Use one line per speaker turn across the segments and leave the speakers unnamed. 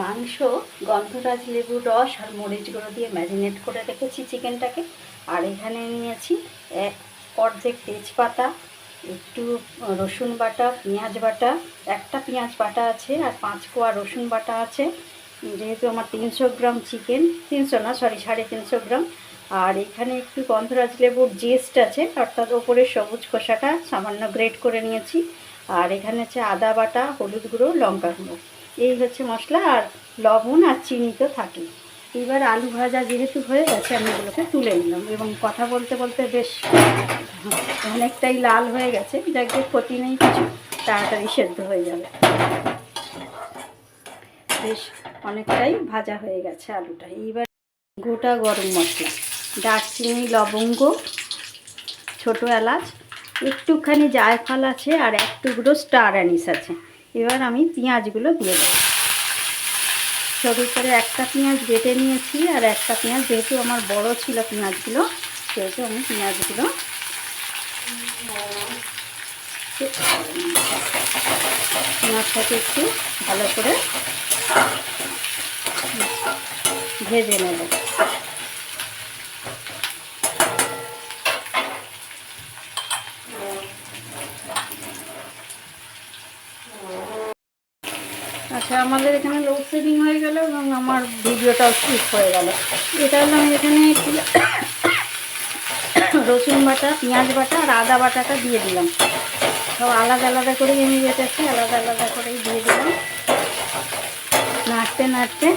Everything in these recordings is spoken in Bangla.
মাংস, গন্ধরাজ লেবুর রস আর মরিচ গুঁড়ো দিয়ে ম্যারিনেট করে রেখেছি চিকেনটাকে। আর এখানে নিয়েছি এক অর্ধেক তেজপাতা, একটু রসুন বাটা, পেঁয়াজ বাটা। একটা পেঁয়াজ বাটা আছে আর পাঁচ কোয়া রসুন বাটা আছে। যেহেতু আমার তিনশো গ্রাম চিকেন, তিনশো না সরি সাড়ে তিনশো গ্রাম। আর এখানে একটু গন্ধরাজ লেবুর জেস্ট আছে, অর্থাৎ ওপরে সবুজ খোসাটা সামান্য গ্রেট করে নিয়েছি। আর এখানে আছে আদা বাটা, হলুদ গুঁড়ো, লঙ্কা গুঁড়ো। এই হচ্ছে মশলা আর লবণ আর চিনি তো থাকে। এবার আলু ভাজা যেহেতু হয়ে গেছে, আমি এগুলোকে তুলে নিলাম এবং কথা বলতে বলতে বেশ অনেকটাই লাল হয়ে গেছে। যাকে ক্ষতি নেই, কিছু তাড়াতাড়ি সেদ্ধ হয়ে যাবে। বেশ অনেকটাই ভাজা হয়ে গেছে আলুটা। এইবার গোটা গরম মশলা, দারচিনি, লবঙ্গ, ছোটো এলাচ, একটুখানি জায়ফল আছে আর এক টুকরো স্টার অ্যানিস আছে। এবার আমি পেঁয়াজগুলো দিয়ে দেবো। সরু করে একটা পেঁয়াজ বেটে নিয়েছি আর একটা পেঁয়াজ, যেহেতু আমার বড় ছিল পেঁয়াজগুলো, সেহেতু আমি পেঁয়াজগুলো পেঁয়াজটাকে একটু ভালো করে ভেজে নেব। আমাদের এখানে লোডশেডিং হয়ে গেল এবং আমার ভিডিওটাও স্কিপ হয়ে গেল। এটা হলো আমি এখানে রসুন বাটা, পেঁয়াজ বাটা আর আদা বাটাটা দিয়ে দিলাম। সব আলাদা আলাদা করেই আমি বেটেছি, আলাদা আলাদা করেই দিয়ে দিলাম। নাড়তে নাড়তে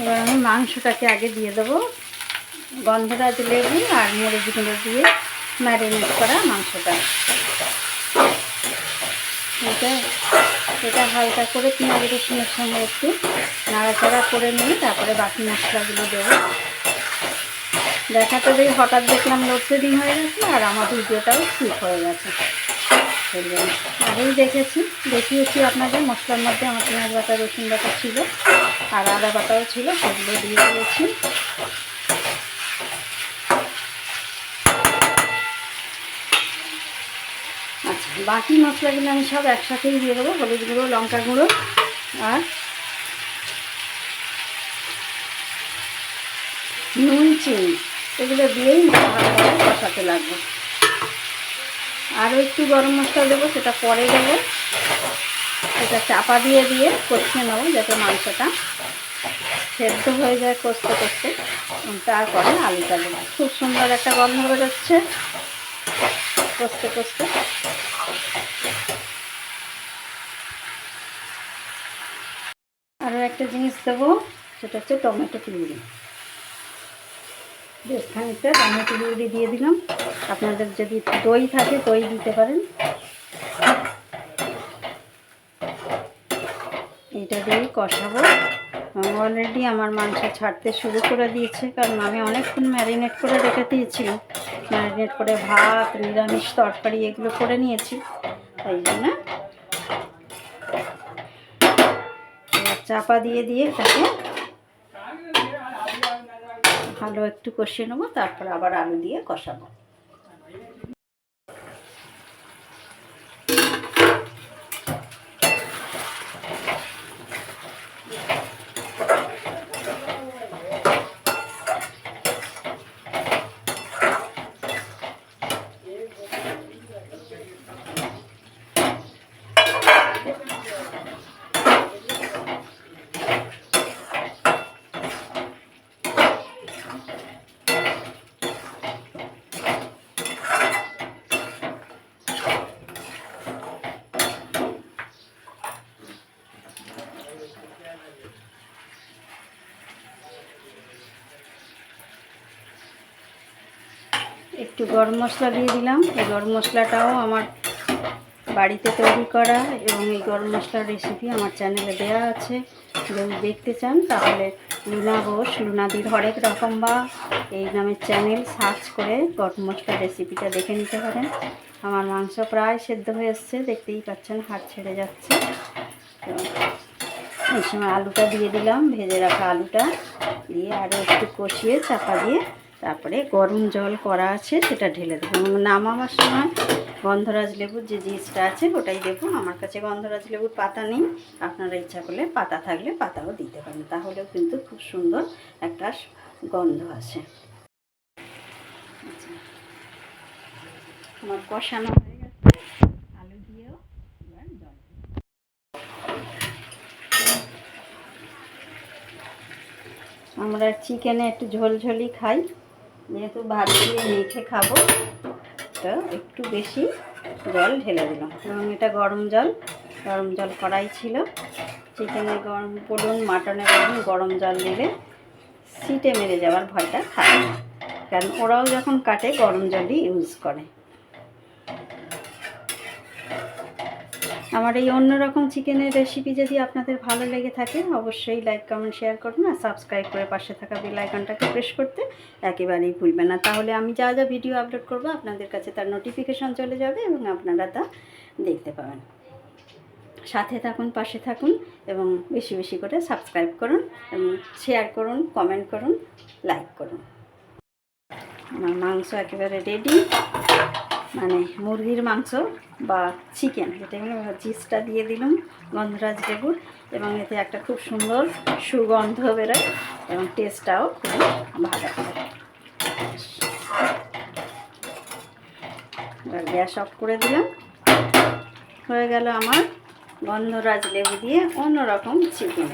এবার আমি মাংসটাকে আগে দিয়ে দেবো। গন্ধরাজ লেবু আর মরিচ গুঁড়ো দিয়ে ম্যারিনেট করা মাংসটা। এটা এটা হালকা করে পেঁয়াজ রসুনের সঙ্গে একটু নাড়াচাড়া করে নিয়ে তারপরে বাকি মশলাগুলো দেবো দেখাতে দেখি হঠাৎ দেখলাম লোডশেডিং হয়ে গেছে আর আমার ভিডিওটাও ঠিক হয়ে গেছে। আগেই দেখেছি, দেখিয়েছি আপনাদের, মশলার মধ্যে আমার পেঁয়াজ বাটা, রসুন বাটা ছিল আর আদা বাটাও ছিল, সেগুলো দিয়ে দিয়েছি বাকি মশলাগুলো আমি সব একসাথেই দিয়ে দেবো, হলুদ গুঁড়ো, লঙ্কা গুঁড়ো আর নুন, চিনি। এগুলো দিয়েই ভালোভাবে কষাতে লাগবে। আরও একটু গরম মশলা দেবো, সেটা পরে দেবো। এটা চাপা দিয়ে দিয়ে কষিয়ে নেব, যাতে মাংসটা সেদ্ধ হয়ে যায় কষতে কষতে। তারপরে আলুটা দেবো। খুব সুন্দর একটা গন্ধ বেরোচ্ছে। কষতে কষতে আরও একটা জিনিস দেবো, সেটা হচ্ছে টমেটো পিউরি বেশ খানিকটা টমেটো পিউরি দিয়ে দিলাম। আপনাদের যদি দই থাকে, দই দিতে পারেন। এটা দিয়েই কষাবো। অলরেডি আমার মাংস ছাড়তে শুরু করে দিয়েছে, কারণ আমি অনেকক্ষণ ম্যারিনেট করে রেখে দিয়েছিলাম। ম্যারিনেট করে ভাত, নিরামিষ তরকারি এগুলো করে নিয়েছি। তাই জন্য চাপা দিয়ে দিয়ে তাকে ভালো একটু কষিয়ে নেব, তারপর আবার আলু দিয়ে কষাবো। একটু গরম মশলা দিয়ে দিলাম। এই গরম মশলাটাও আমার বাড়িতে তৈরি করা এবং এই গরম মশলার রেসিপি আমার চ্যানেলে দেওয়া আছে। যদি দেখতে চান, তাহলে লুনা ঘোষ লুনাদির হরেক রকম বা এই নামের চ্যানেল সার্চ করে গরম মশলার রেসিপিটা দেখে নিতে পারেন। আমার মাংস প্রায় সেদ্ধ হয়ে এসছে, দেখতেই পাচ্ছেন হাত ছেড়ে যাচ্ছে। এই সময় আলুটা দিয়ে দিলাম, ভেজে রাখা আলুটা। দিয়ে আরও একটু কষিয়ে চাপা দিয়ে তারপরে গরম জল করা আছে, সেটা ঢেলে দেবো। নামাবার সময় গন্ধরাজ লেবুর যে জিনিসটা আছে, ওটাই দেবো। আমার কাছে গন্ধরাজ লেবুর পাতা নেই। আপনারা ইচ্ছা করলে পাতা থাকলে পাতাও দিতে পারেন। তাহলেও কিন্তু খুব সুন্দর একটা গন্ধ আসে। আচ্ছা। আমার কষানো হয়ে গেছে। আলু দিয়েও এবার জল আমরা চিকেনে একটু ঝোলঝোলি খাই। যেহেতু ভাত দিয়ে মেখে খাব, তো একটু বেশি জল ঢেলে দিলাম। এবং এটা গরম জল গরম জল করাই ছিল। চিকেনে গরম বলুন মাটনে বলুন গরম জল দিলে সিটে মেরে যাওয়ার ভয়টা থাকে কারণ ওরাও যখন কাটে, গরম জলই ইউজ করে। আমার এই অন্যরকম চিকেনের রেসিপি যদি আপনাদের ভালো লেগে থাকে, অবশ্যই লাইক কমেন্ট শেয়ার করুন আর সাবস্ক্রাইব করে পাশে থাকা বেল আইকনটাকে প্রেস করতে একেবারেই ভুলবেন না। তাহলে আমি যা যা ভিডিও আপলোড করব আপনাদের কাছে তার নোটিফিকেশন চলে যাবে এবং আপনারা তা দেখতে পাবেন। সাথে থাকুন, পাশে থাকুন এবং বেশি বেশি করে সাবস্ক্রাইব করুন এবং শেয়ার করুন কমেন্ট করুন লাইক করুন। আমার মাংস একেবারে রেডি মানে মুরগির মাংস বা চিকেন এটা চিজটা দিয়ে দিলাম, গন্ধরাজ লেবুর, এবং এতে একটা খুব সুন্দর সুগন্ধ বেরোয় এবং টেস্টটাও খুব ভালো। গ্যাস অফ করে দিলাম। হয়ে গেল আমার গন্ধরাজ লেবু দিয়ে অন্যরকম চিকেন